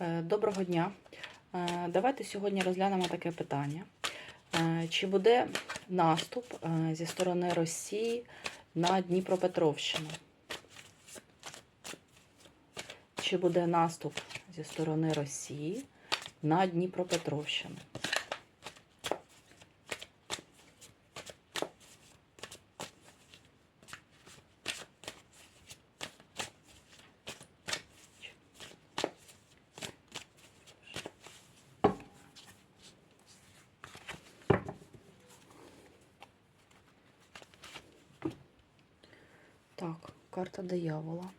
Е, Доброго дня. Е, Давайте сьогодні розглянемо таке питання. Е, Чи буде наступ зі сторони Росії на Дніпропетровщину? Чи буде наступ зі сторони Росії на Дніпропетровщину? Так, карта диявола.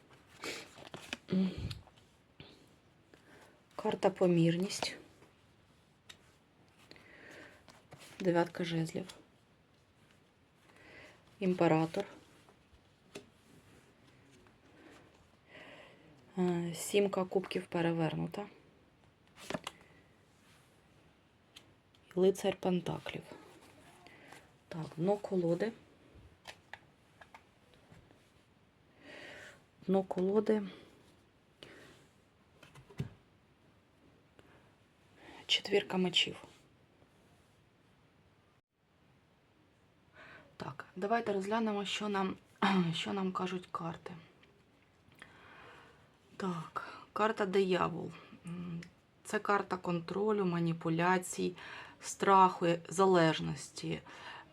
Карта помірність. Дев'ятка жезлів. Імператор. Е, Сімка кубків перевернута. Лицар Пентаклів. Так, дно колоди. Дно колоди. Четвірка мечів. Так, давайте розглянемо, що нам, що нам кажуть карти. Так, карта диявол. Це карта контролю, маніпуляцій, страху, залежності.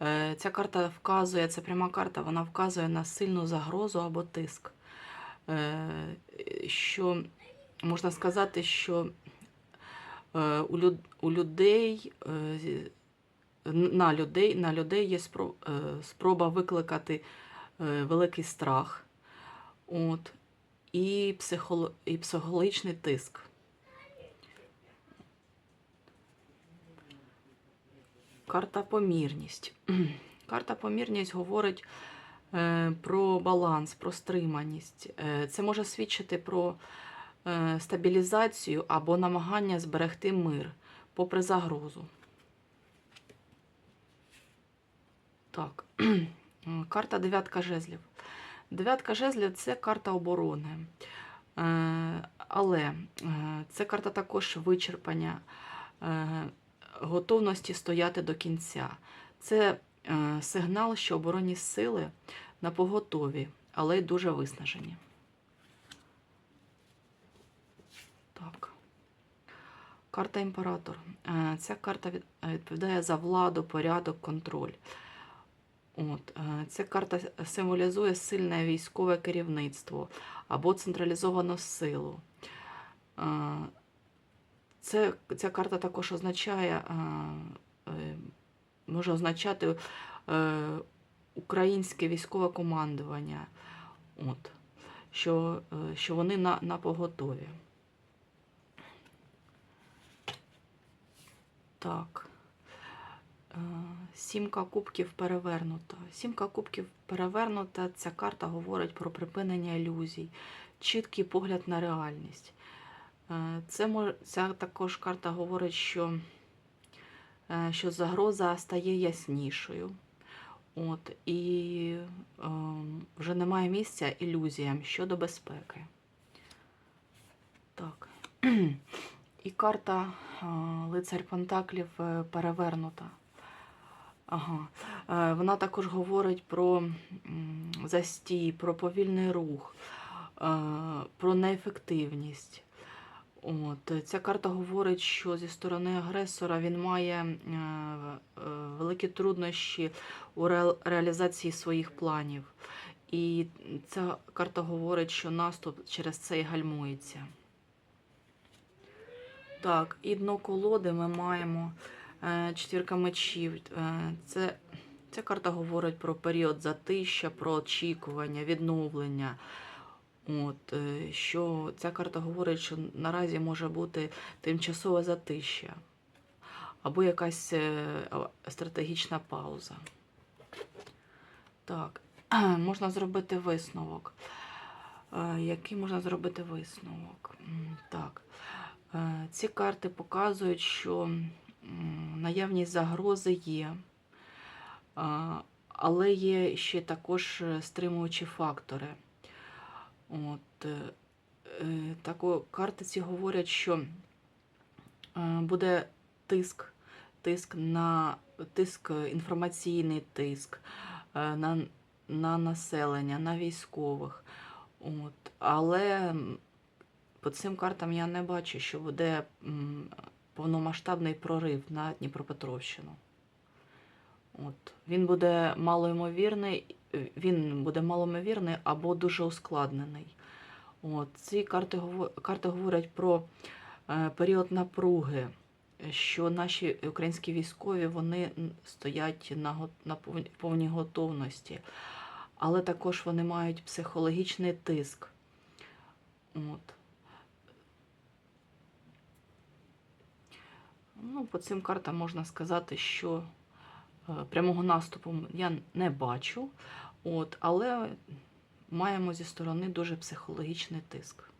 Е, Ця карта вказує, це пряма карта, вона вказує на сильну загрозу або тиск. Е, Що можна сказати, що е, у людей е, на людей, на людей є спроба викликати великий страх от, і, психоло, і психологічний тиск. Карта помірність. Карта помірність говорить про баланс, про стриманість. Е, Це може свідчити про е, стабілізацію або намагання зберегти мир попри загрозу. Так, карта дев'ятка жезлів. Дев'ятка жезлів це карта оборони. Е, Але е, це карта також вичерпання, е, готовності стояти до кінця. Це е, сигнал, що оборонні сили на поготові, але й дуже виснажені. Так. Карта імператор. Е, Ця карта відповідає за владу, порядок, контроль. От, е, ця карта символізує сильне військове керівництво або централізовану силу. Е, Це, ця карта також означає, е, е, може означати е, українське військове командування, от, що, е, що вони на, на поготові. Так. Е, Сімка кубків перевернута. Сімка кубків перевернута. Ця карта говорить про припинення ілюзій, чіткий погляд на реальність. Е, Це ця також карта говорить, що, що загроза стає яснішою. От, і е, вже немає місця ілюзіям щодо безпеки. Так. І карта е, Лицар Пентаклів е, перевернута. Ага. Е, Вона також говорить про застій, про повільний рух, е, про неефективність. От. Ця карта говорить, що зі сторони агресора він має е, е, великі труднощі у ре- реалізації своїх планів. І ця карта говорить, що наступ через це і гальмується. Так, і дно колоди ми маємо е, четвірка мечів. Е, це, ця карта говорить про період затища, про очікування, відновлення. От, е, що ця карта говорить, що наразі може бути тимчасове затища або якась е, стратегічна пауза. Так, можна зробити висновок. Е, Який можна зробити висновок? Так. Ці карти показують, що наявність загрози є, але є ще також стримуючі фактори. От, е, е, тако карти ці говорять, що е, буде тиск, тиск на тиск, інформаційний тиск на, на населення, на військових. От. Але по цим картам я не бачу, що буде повномасштабний прорив на Дніпропетровщину. От. Він буде малоймовірний, він буде малоймовірний або дуже ускладнений. От. Ці карти, карти говорять про е, період напруги, що наші українські військові вони стоять на, на повній готовності, але також вони мають психологічний тиск. От. Ну, по цим картам можна сказати, що е, прямого наступу я не бачу, от, але маємо зі сторони дуже психологічний тиск.